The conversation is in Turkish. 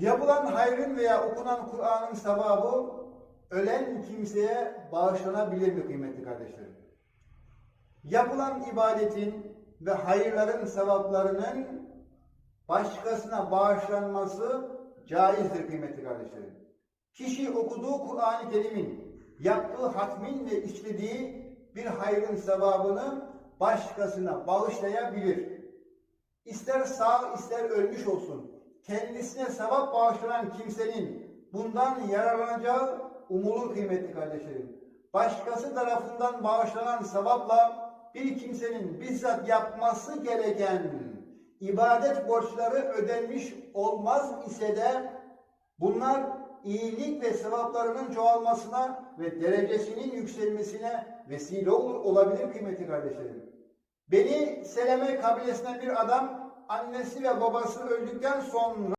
Yapılan hayrın veya okunan Kur'an'ın sevabı ölen kimseye bağışlanabilir mi kıymetli kardeşlerim? Yapılan ibadetin ve hayırların sevaplarının başkasına bağışlanması caizdir kıymetli kardeşlerim. Kişi okuduğu Kur'an-ı Kerim'in yaptığı hatmin ve işlediği bir hayrın sevabını başkasına bağışlayabilir. İster sağ ister ölmüş olsun. Kendisine sevap bağışlanan kimsenin bundan yararlanacağı umulur kıymetli kardeşlerim. Başkası tarafından bağışlanan sevapla bir kimsenin bizzat yapması gereken ibadet borçları ödenmiş olmaz ise de bunlar iyilik ve sevaplarının çoğalmasına ve derecesinin yükselmesine vesile olabilir kıymetli kardeşlerim. Beni Seleme kabilesinden bir adam annesi ve babası öldükten sonra